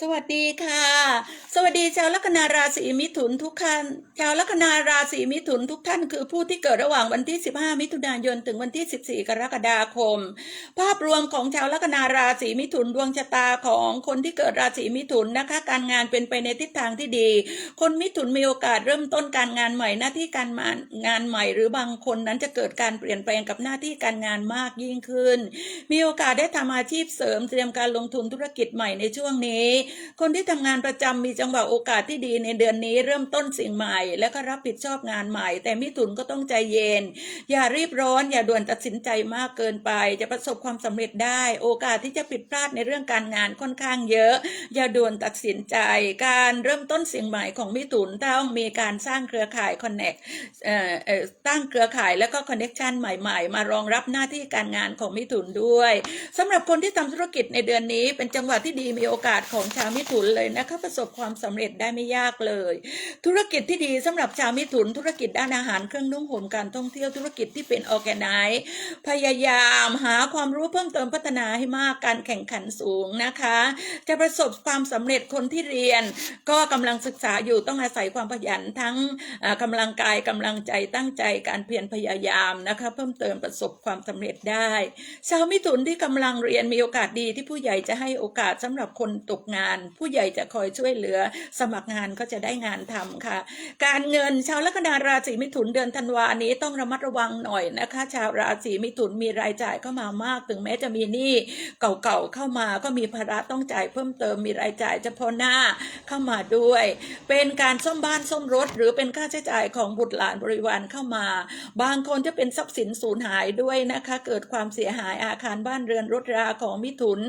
สวัสดีค่ะ สวัสดีชาวลัคนาราศีมิถุนทุกท่านชาวลัคนาราศีมิถุนทุกท่านคือผู้ที่เกิดระหว่างวันที่ 15 มิถุนายนถึงวันที่ 14 กรกฎาคม ภาพรวมของชาวลัคนาราศีมิถุนดวงชะตาของคนที่เกิดราศีมิถุนนะคะ การงานเป็นไปในทิศทางที่ดี คนมิถุนมีโอกาสเริ่มต้นการงานใหม่หน้าที่การงานใหม่ หรือบางคนนั้นจะเกิดการเปลี่ยนแปลงกับหน้าที่การงานมากยิ่งขึ้น มีโอกาสได้ทำอาชีพเสริมเตรียมการลงทุนธุรกิจใหม่ในช่วงนี้คนที่ทำงานประจำมีจังหวะโอกาสที่ดีในเดือนนี้ เริ่มต้นสิ่งใหม่ และก็รับผิดชอบงานใหม่ แต่มิถุนก็ต้องใจเย็น อย่ารีบร้อน อย่าด่วนตัดสินใจมากเกินไป จะประสบความสำเร็จได้ โอกาสที่จะผิดพลาดในเรื่องการงานค่อนข้างเยอะ อย่าด่วนตัดสินใจ การเริ่มต้นสิ่งใหม่ของมิถุนต้องมีการสร้างเครือข่ายคอนเน็กตั้งเครือข่ายและก็คอนเน็กชันใหม่ ๆ มารองรับหน้าที่การงานของมิถุนด้วยสำหรับคนที่ทำธุรกิจในเดือนนี้เป็นจังหวะที่ดีมีโอกาสของชาวมิถุนเลยนะคะประสบความสำเร็จได้ไม่ยากเลย ธุรกิจที่ดีสำหรับชาวมิถุน ธุรกิจด้านอาหารเครื่องนุ่งห่มการท่องเที่ยวธุรกิจที่เป็นออแกไนซ์พยายามหาความรู้เพิ่มเติมพัฒนาให้มากการแข่งขันสูงนะคะ จะประสบความสำเร็จคนที่เรียน ก็กำลังศึกษาอยู่ต้องอาศัยความขยันทั้งกำลังกายกำลังใจตั้งใจการเพียรพยายามนะคะ เพิ่มเติมประสบความสำเร็จได้ ชาวมิถุนที่กำลังเรียนมีโอกาสดีที่ผู้ใหญ่จะให้โอกาสสำหรับคนตกงานผู้ใหญ่จะคอยช่วยเหลือ สมัครงานก็จะได้งานทำค่ะ การเงินชาวลัคนาราศีมิถุนเดือนธันวานี้ต้องระมัดระวังหน่อยนะคะ ชาวราศีมิถุนมีรายจ่ายเข้ามามากถึงแม้จะมีหนี้เก่าๆเข้ามาก็มีภาระต้องจ่ายเพิ่มเติมมีรายจ่ายเฉพาะหน้าเข้ามาด้วย เป็นการซ่อมบ้านซ่อมรถ หรือเป็นค่าใช้จ่ายของบุตรหลานบริวารเข้ามา บางคนจะเป็นทรัพย์สินสูญหายด้วยนะคะ เกิดความเสียหายอาคารบ้านเรือนรถราของมิถุน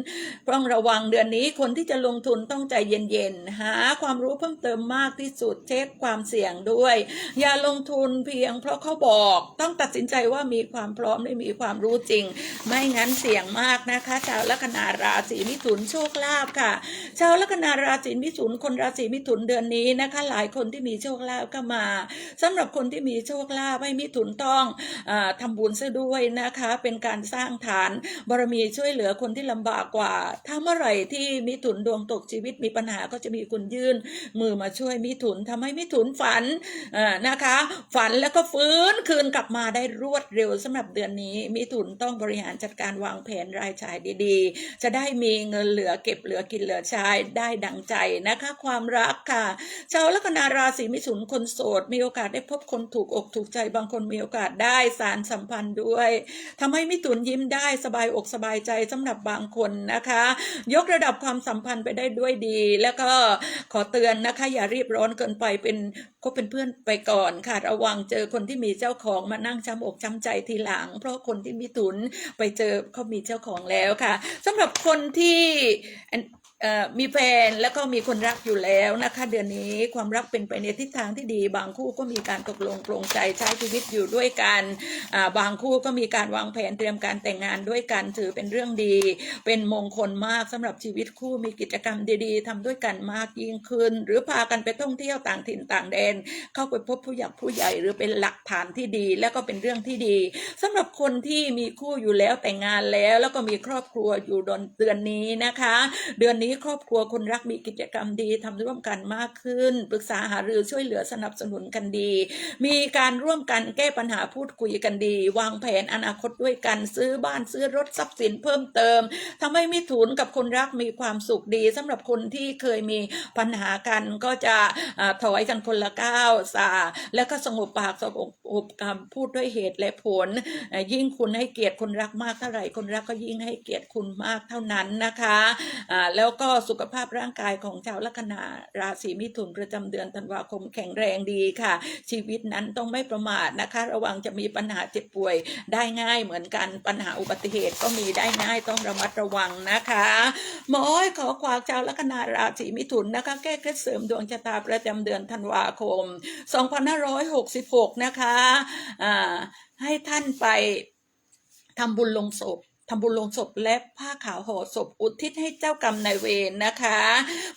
ต้องระวังเดือนนี้คนที่จะลงทุนต้องใจเย็นๆ หาความรู้เพิ่มเติมมากที่สุดเช็คความเสี่ยงด้วย อย่าลงทุนเพียงเพราะเขาบอกต้องตัดสินใจว่ามีความพร้อมได้มีความรู้จริง ไม่งั้นเสี่ยงมากนะคะชาวลัคนาราศีมิถุนโชคลาภค่ะ ชาวลัคนาราศีมิถุนคนราศีมิถุนเดือนนี้นะคะ หลายคนที่มีโชคลาภก็มาสำหรับคนที่มีโชคลาภให้มิถุนต้องอทำบุญซะด้วยนะคะ เป็นการสร้างฐานบารมีช่วยเหลือคนที่ลำบากกว่า ถ้าเมื่อไหร่ที่มิถุนดวงตกชีวิตมีปัญหาก็จะมีคุณยื่น มือมาช่วยมิถุนทำให้มิถุนฝันนะคะ ฝันแล้วก็ฟื้นคืนกลับมาได้รวดเร็วสำหรับเดือนนี้ มิถุนต้องบริหารจัดการวางแผนรายจ่ายดีๆ จะได้มีเงินเหลือเก็บเหลือกินเหลือใช้ได้ดังใจนะคะ ความรักค่ะชาวลัคนาราศีมิถุนคนโสด มีโอกาสได้พบคนถูกอกถูกใจบางคนมีโอกาสได้สารสัมพันธ์ด้วยทำให้มิถุนยิ้มได้สบายอกสบายใจสำหรับบางคนนะคะ ยกระดับความสัมพันธ์ไปได้ด้วยดี แล้วก็ขอเตือนนะคะ อย่ารีบร้อนเกินไปเป็นคบเป็นเพื่อนไปก่อนค่ะระวังเจอคนที่มีเจ้าของมานั่งช้ำอกช้ำใจทีหลัง เพราะคนที่มีตุนไปเจอเขามีเจ้าของแล้วค่ะสำหรับคนที่ มีแฟนแล้วก็มีคนรักอยู่แล้วนะคะ เดือนนี้ความรักเป็นไปในทิศทางที่ดี บางคู่ก็มีการตกลงปรงใจใช้ชีวิตอยู่ด้วยกันบางคู่ก็มีการวางแผนเตรียมการแต่งงานด้วยกันถือเป็นเรื่องดี เป็นมงคลมากสำหรับชีวิตคู่มีกิจกรรมดีๆทำด้วยกันมากยิ่งขึ้น หรือพากันไปท่องเที่ยวต่างถิ่นต่างแดน เข้าไปพบผู้หญ่ผู้ใหญ่หรือเป็นหลักฐานที่ดี แล้วก็เป็นเรื่องที่ดีสำหรับคนที่มีคู่อยู่แล้วแต่งงานแล้ว แล้วก็มีครอบครัวอยู่เดือนนี้นะคะ เดือนนี้ครอบครัวคนรักมีกิจกรรมดีทำร่วมกันมากขึ้น ปรึกษาหารือช่วยเหลือสนับสนุนกันดี มีการร่วมกันแก้ปัญหาพูดคุยกันดี วางแผนอนาคตด้วยกันซื้อบ้านซื้อรถทรัพย์สินเพิ่มเติมทำให้มิถุนกับคนรักมีความสุขดีสำหรับคนที่เคยมีปัญหากันก็จะถอยกันคนละก้าวสาแล้วก็สงบปากสงบคำพูดด้วยเหตุและผล ยิ่งคุณให้เกียรติคนรักมากเท่าไหร่คนรักก็ยิ่งให้เกียรติคุณมากเท่านั้นนะคะแล้วก็สุขภาพร่างกายของชาวลัคนาราศีมิถุนประจำเดือนธันวาคมแข็งแรงดีค่ะ ชีวิตนั้นต้องไม่ประมาทนะคะ ระวังจะมีปัญหาเจ็บป่วยได้ง่ายเหมือนกันปัญหาอุบัติเหตุก็มีได้ง่ายต้องระมัดระวังนะคะหมอขอความชาวลัคนาราศีมิถุนนะคะแก้เคล็ดเสริมดวงชะตาประจำเดือนธันวาคม 2566 นะคะอ่าให้ท่านไปทำบุญลงศพ ทำบุญลงศพและผ้าขาวห่อศพอุทิศให้เจ้ากรรมนายเวรนะคะ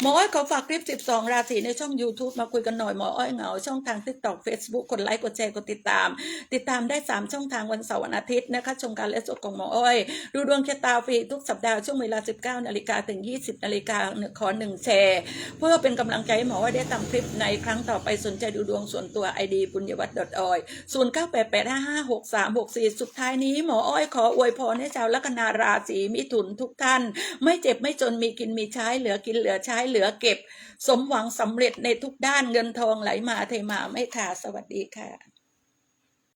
หมออ้อยขอฝากคลิป 12 ราศีในช่อง YouTube มาคุยกันหน่อยหมออ้อยเหงา ช่องทาง TikTok Facebook กดไลค์กดแชร์กดติดตาม ติดตามได้ 3 ช่องทางวันเสาร์วันอาทิตย์นะคะชมการและสดของหมออ้อยดูดวงชะตาฟรีทุกสัปดาห์ช่วงเวลา 19 นาฬิกาถึง 20 นาฬิกาขอ1แชร์ เพื่อเป็นกำลังใจให้หมออ้อยได้ทำคลิปในครั้งต่อไปสนใจดูดวงส่วนตัว ID ปุญญวัฒน์ .oy 0988556364สุดท้ายนี้หมออ้อยขออวยพรให้ชาวลัคนาราศีมิถุนทุกท่าน ไม่เจ็บไม่จนมีกินมีใช้เหลือกินเหลือใช้เหลือเก็บ สมหวังสำเร็จในทุกด้านเงินทองไหลมาเทมาไม่ขาดสวัสดีค่ะ